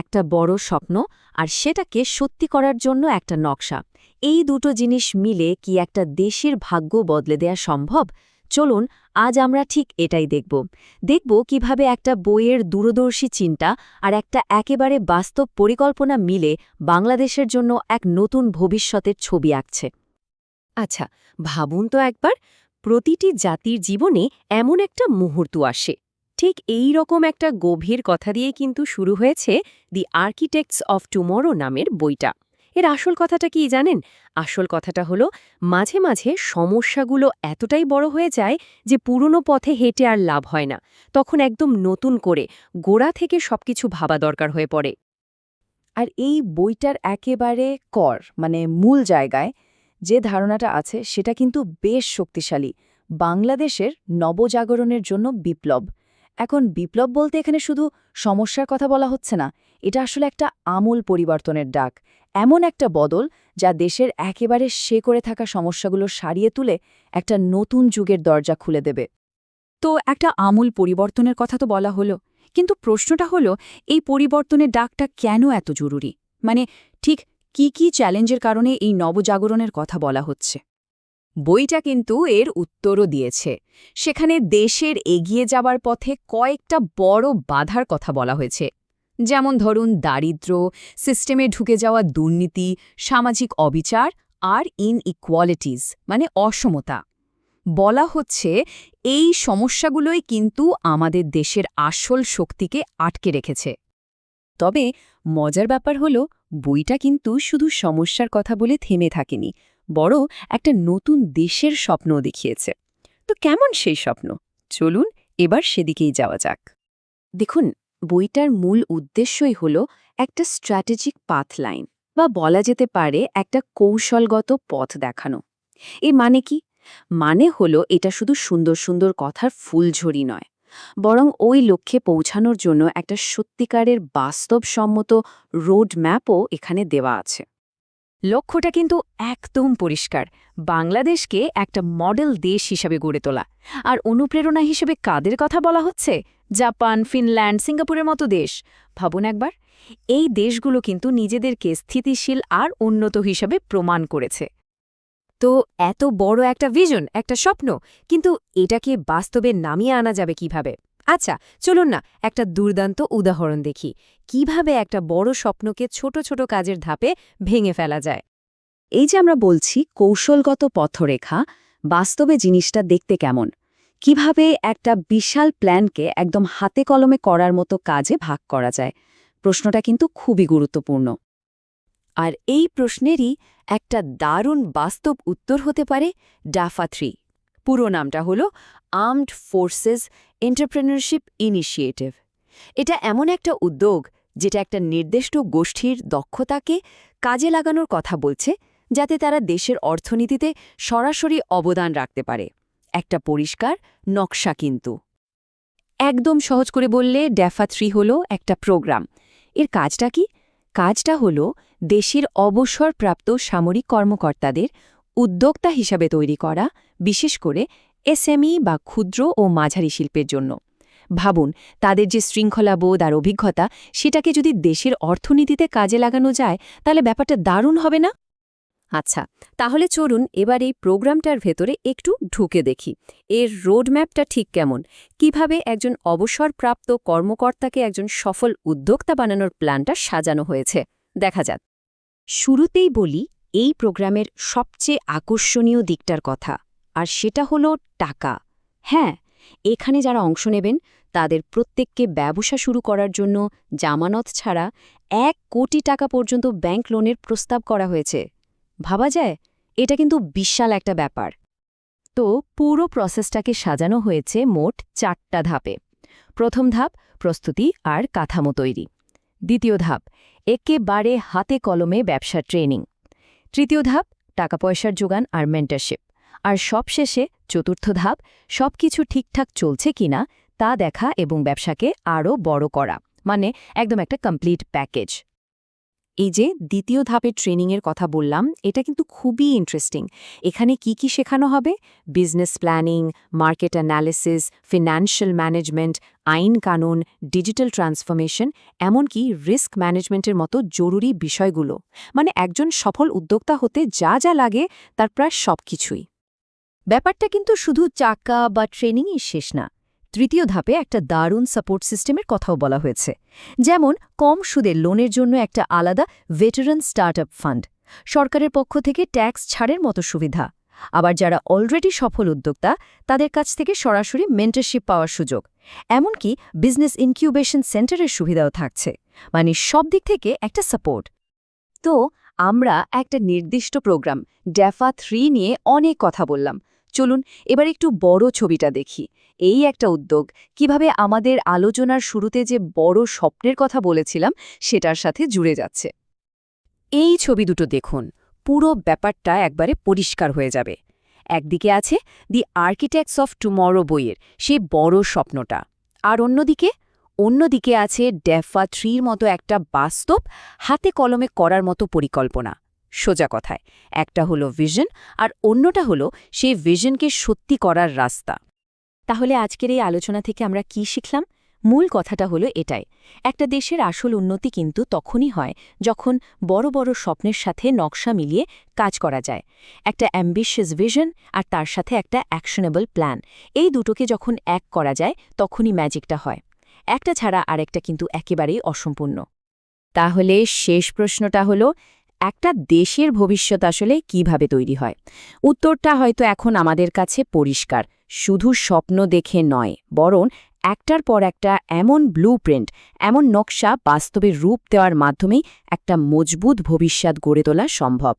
একটা বড় স্বপ্ন আর সেটাকে সত্যি করার জন্য একটা নকশা। এই দুটো জিনিস মিলে কি একটা দেশের ভাগ্য বদলে দেয়া সম্ভব? চলুন, আজ আমরা ঠিক এটাই দেখব। দেখব কীভাবে একটা বইয়ের দূরদর্শী চিন্তা আর একটা একেবারে বাস্তব পরিকল্পনা মিলে বাংলাদেশের জন্য এক নতুন ভবিষ্যতের ছবি আঁকছে। আচ্ছা ভাবুন তো একবার, প্রতিটি জাতির জীবনে এমন একটা মুহূর্ত আসে। ঠিক এই রকম একটা গভীর কথা দিয়ে কিন্তু শুরু হয়েছে দি আর্কিটেক্টস অফ টুমরো নামের বইটা। এর আসল কথাটা কি জানেন? আসল কথাটা হলো, মাঝে মাঝে সমস্যাগুলো এতটাই বড় হয়ে যায় যে পুরনো পথে হেঁটে আর লাভ হয় না। তখন একদম নতুন করে গোড়া থেকে সবকিছু ভাবা দরকার হয়ে পড়ে। আর এই বইটার একেবারে কর মানে মূল জায়গায় যে ধারণাটা আছে সেটা কিন্তু বেশ শক্তিশালী। বাংলাদেশের নবজাগরণের জন্য বিপ্লব। এখন বিপ্লব বলতে এখানে শুধু সমস্যার কথা বলা হচ্ছে না, এটা আসলে একটা আমূল পরিবর্তনের ডাক। এমন একটা বদল যা দেশের একেবারে সে করে থাকা সমস্যাগুলো সারিয়ে তুলে একটা নতুন যুগের দরজা খুলে দেবে। তো একটা আমূল পরিবর্তনের কথা তো বলা হলো, কিন্তু প্রশ্নটা হলো, এই পরিবর্তনের ডাকটা কেন এত জরুরি? মানে ঠিক কি কি চ্যালেঞ্জের কারণে এই নবজাগরণের কথা বলা হচ্ছে? বইটা কিন্তু এর উত্তরও দিয়েছে। সেখানে দেশের এগিয়ে যাবার পথে কয়েকটা বড় বাধার কথা বলা হয়েছে। যেমন ধরুন, দারিদ্র্য, সিস্টেমে ঢুকে যাওয়া দুর্নীতি, সামাজিক অবিচার আর ইন ইনইকুয়ালিটিস মানে অসমতা। বলা হচ্ছে, এই সমস্যাগুলোই কিন্তু আমাদের দেশের আসল শক্তিকে আটকে রেখেছে। তবে মজার ব্যাপার হলো, বইটা কিন্তু শুধু সমস্যার কথা বলে থেমে থাকেনি। বড় একটা নতুন দেশের স্বপ্নও দেখিয়েছে। তো কেমন সেই স্বপ্ন? চলুন এবার সেদিকেই যাওয়া যাক। দেখুন, বইটার মূল উদ্দেশ্যই হল একটা স্ট্র্যাটেজিক পাথ লাইন বা বলা যেতে পারে একটা কৌশলগত পথ দেখানো। এ মানে কি? মানে হলো এটা শুধু সুন্দর সুন্দর কথার ফুলঝড়ি নয়, বরং ওই লক্ষ্যে পৌঁছানোর জন্য একটা সত্যিকারের বাস্তবসম্মত রোড ম্যাপও এখানে দেওয়া আছে। লক্ষ্যটা কিন্তু একদম পরিষ্কার। বাংলাদেশকে একটা মডেল দেশ হিসাবে গড়ে তোলা। আর অনুপ্রেরণা হিসেবে কাদের কথা বলা হচ্ছে? জাপান, ফিনল্যান্ড, সিঙ্গাপুরের মতো দেশ। ভাবুন একবার, এই দেশগুলো কিন্তু নিজেদেরকে স্থিতিশীল আর উন্নত হিসাবে প্রমাণ করেছে। তো এত বড় একটা ভিজন একটা স্বপ্ন, কিন্তু এটাকে বাস্তবে নামিয়ে আনা যাবে কীভাবে? আচ্ছা চলুন না, একটা দুর্দান্ত উদাহরণ দেখি। কীভাবে একটা বড় স্বপ্নকে ছোট ছোট কাজের ধাপে ভেঙে ফেলা যায়? এই যে আমরা বলছি, কৌশলগত পথরেখা, বাস্তবে জিনিসটা দেখতে কেমন? কীভাবে একটা বিশাল প্ল্যানকে একদম হাতে কলমে করার মতো কাজে ভাগ করা যায়? প্রশ্নটা কিন্তু খুবই গুরুত্বপূর্ণ। আর এই প্রশ্নেরই একটা দারুণ বাস্তব উত্তর হতে পারে ডাফা থ্রি। পুরো নামটা হল আর্মড ফোর্সেস এন্টারপ্রেনারশিপ ইনিশিয়েটিভ এটা এমন একটা উদ্যোগ যেটা একটা নির্দিষ্ট গোষ্ঠীর দক্ষতাকে কাজে লাগানোর কথা বলছে, যাতে তারা দেশের অর্থনীতিতে সরাসরি অবদান রাখতে পারে। একটা পরিষ্কার নকশা কিন্তু। একদম সহজ করে বললে ড্যাফা থ্রি হল একটা প্রোগ্রাম। এর কাজটা কি? কাজটা হল দেশের অবসরপ্রাপ্ত সামরিক কর্মকর্তাদের উদ্যোক্তা হিসাবে তৈরি করা, বিশেষ করে এসএমই বা ক্ষুদ্র ও মাঝারি শিল্পের জন্য। ভাবুন, তাদের যে শৃঙ্খলাবোধ আর অভিজ্ঞতা, সেটাকে যদি দেশের অর্থনীতিতে কাজে লাগানো যায়, তাহলে ব্যাপারটা দারুণ হবে না? আচ্ছা তাহলে চলুন এবার এই প্রোগ্রামটার ভেতরে একটু ঢুকে দেখি। এর রোডম্যাপটা ঠিক কেমন? কীভাবে একজন অবসরপ্রাপ্ত কর্মকর্তাকে একজন সফল উদ্যোক্তা বানানোর প্ল্যানটা সাজানো হয়েছে? দেখা যাক। শুরুতেই বলি, এই প্রোগ্রামের সবচেয়ে আকর্ষণীয় দিকটার কথা। আর সেটা হলো টাকা। হ্যাঁ এখানে যারা অংশ নেবেন, তাদের প্রত্যেককে ব্যবসা শুরু করার জন্য জামানত ছাড়া এক কোটি টাকা পর্যন্ত ব্যাংক লোনের প্রস্তাব করা হয়েছে। ভাবা যায়? এটা কিন্তু বিশাল একটা ব্যাপার। তো পুরো প্রসেসটাকে সাজানো হয়েছে মোট চারটা ধাপে। প্রথম ধাপ, প্রস্তুতি আর কাঠামো তৈরি। দ্বিতীয় ধাপ, একেবারে হাতে কলমে ব্যবসার ট্রেনিং। তৃতীয় ধাপ, টাকা পয়সার যোগান আর মেন্টারশিপ আর সবশেষে চতুর্থ ধাপ, সবকিছু ঠিকঠাক চলছে কিনা তা দেখা এবং ব্যবসাকে আরও বড় করা মানে একদম একটা কমপ্লিট প্যাকেজ এই যে দ্বিতীয় ধাপের ট্রেনিংয়ের কথা বললাম, এটা কিন্তু খুবই ইন্টারেস্টিং এখানে কি কি শেখানো হবে? Business planning market analysis financial management আইন কানুন ডিজিটাল ট্রান্সফরমেশন এমনকি রিস্ক ম্যানেজমেন্টের মতো জরুরি বিষয়গুলো। মানে একজন সফল উদ্যোক্তা হতে যা যা লাগে, তার প্রায় সব কিছুই ব্যাপারটা কিন্তু শুধু চাকা বা ট্রেনিংই শেষ না। তৃতীয় ধাপে একটা দারুণ সাপোর্ট সিস্টেমের কথাও বলা হয়েছে। যেমন, কম সুদের লোনের জন্য একটা আলাদা ভেটারান স্টার্টআপ ফান্ড। সরকারের পক্ষ থেকে ট্যাক্স ছাড়ের মতো সুবিধা। আবার যারা অলরেডি সফল উদ্যোক্তা, তাদের কাছ থেকে সরাসরি মেন্টারশিপ পাওয়ার সুযোগ। এমনকি বিজনেস ইনকিউবেশন সেন্টারের সুবিধাও থাকছে। মানে সব দিক থেকে একটা সাপোর্ট। তো, আমরা একটা নির্দিষ্ট প্রোগ্রাম ড্যাফা থ্রি নিয়ে অনেক কথা বললাম। চলুন এবার একটু বড় ছবিটা দেখি। এই একটা উদ্যোগ। কীভাবে আমাদের আলোচনার শুরুতে যে বড় স্বপ্নের কথা বলেছিলাম, সেটার সাথে জুড়ে যাচ্ছে। এই ছবি দুটো দেখুন। পুরো ব্যাপারটা একবারে পরিষ্কার হয়ে যাবে। একদিকে আছে দি আর্কিটেক্টস অফ টুমরো বইয়ের সেই বড় স্বপ্নটা। আর অন্যদিকে অন্যদিকে আছে ডেফা থ্রির মতো একটা বাস্তব, হাতে কলমে করার মতো পরিকল্পনা। সোজা কথায়। একটা হলো ভিশন আর অন্যটা হলো সেই ভিশনকে সত্যি করার রাস্তা। তাহলে আজকের এই আলোচনা থেকে আমরা কি শিখলাম? মূল কথাটা হলো এটাই। একটা দেশের আসল উন্নতি কিন্তু তখনই হয় যখন বড় বড় স্বপ্নের সাথে নকশা মিলিয়ে কাজ করা যায়। একটা অ্যাম্বিশিয়াস ভিশন আর তার সাথে একটা অ্যাকশনেবল প্ল্যান এই দুটোকে যখন এক করা যায়, তখনই ম্যাজিকটা হয়। একটা ছাড়া আরেকটা কিন্তু একেবারেই অসম্পূর্ণ। তাহলে শেষ প্রশ্নটা হলো একটা দেশের ভবিষ্যৎ আসলে কীভাবে তৈরি হয়? উত্তরটা হয়তো এখন আমাদের কাছে পরিষ্কার, শুধু স্বপ্ন দেখে নয়, বরং একটার পর একটা এমন ব্লু এমন নকশা বাস্তবে রূপ দেওয়ার মাধ্যমেই একটা মজবুত ভবিষ্যৎ গড়ে তোলা সম্ভব।